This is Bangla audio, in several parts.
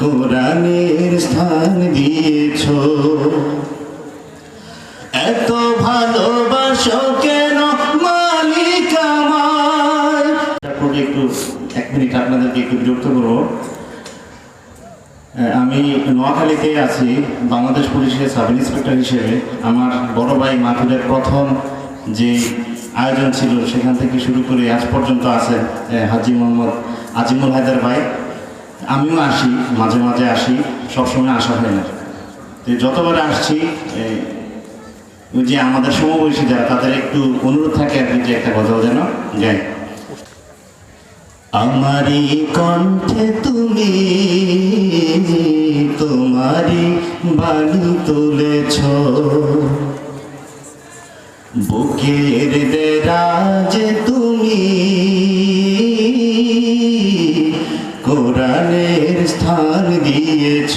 কোরআনের স্থান দিয়েছ। এত ভালোবাসো কেন একটু, এক মিনিট আপনাদেরকে একটু বিরক্ত করব। আমি নোয়াখালীতে আছি, বাংলাদেশ পুলিশের সাব ইন্সপেক্টর হিসেবে। আমার বড় ভাই মাথুরের প্রথম যে আয়োজন ছিল, সেখান থেকে শুরু করে আজ পর্যন্ত আছে হাজি মোহাম্মদ আজিমুল হায়দার ভাই। আমিও আসি, মাঝে মাঝে আসি, সবসময় আসা হয় না। তো যতবার আসছি ওই যে আমাদের সমবয়সী যারা, তাদের একটু অনুরোধ থাকে আর যে একটা কথাও যেন গাই আমারই কণ্ঠে তুমি তোমারই বাণী তুলেছ। বুকের দেরাজে তুমি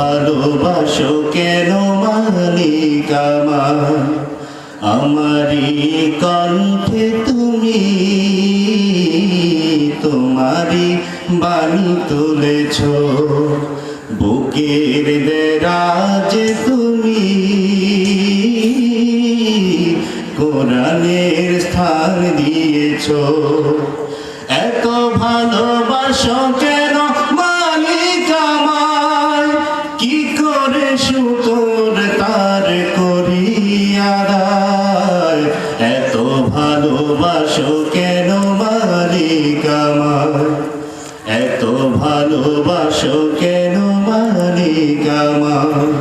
ভালোবাসো কেন মালিক আমায় আমারই কণ্ঠে তুমি, তোমারই বাণী তুলেছ। বুকের দেরাজে তুমি, কোরআনের স্থান দিয়েছ। এত ভালোবাসো ভালোবাসো কেন মালিক আমায় এত ভালোবাসো কেন মালিক আমায়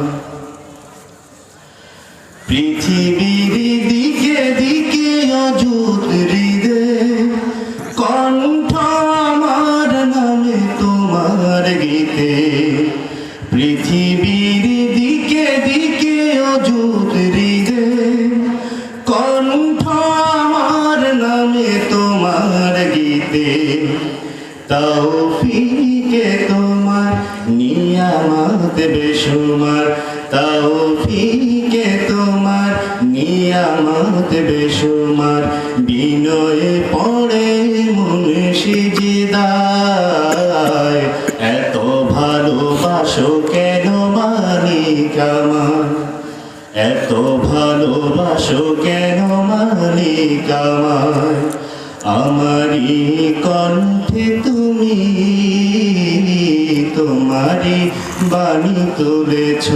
পৃথিবীর দিকে দিকে অযুত হৃদে কণ্ঠ আমার নামে তোমার গীতে গীতে তৌফিকে তোমার নিয়ামত বেশুমার তৌফিকে তোমার নিয়ামত বেশুমার বিনয়ে পড়ে মুর্শিদায় এত ভালোবাসো কেন মালিক আমার? এত ভালোবাসো কেন মালিক আমার? আমারই কণ্ঠে তুমি তোমারই বাণী তুলেছ।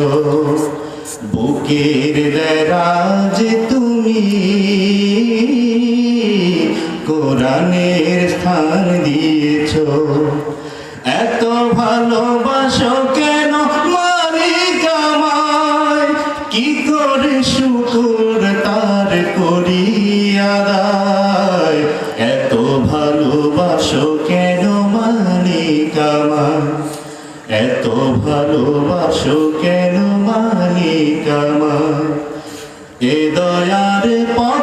বুকের দেরাজে তুমি কোরআনের স্থান দিয়েছ। এত ভালোবাসো কেন মালিক আমায়? কি করে শুকুর এত ভালোবাসো কেন মালিক আমায় এ দয়ার পথে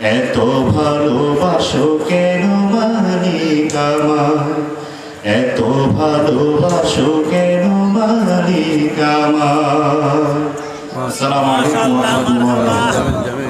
এত ভালোবাসো কেন মালিক আমায় এত ভালোবাসো কেন মালিক আমায় আসসালামু আলাইকুম ওয়া রাহমাতুল্লাহি।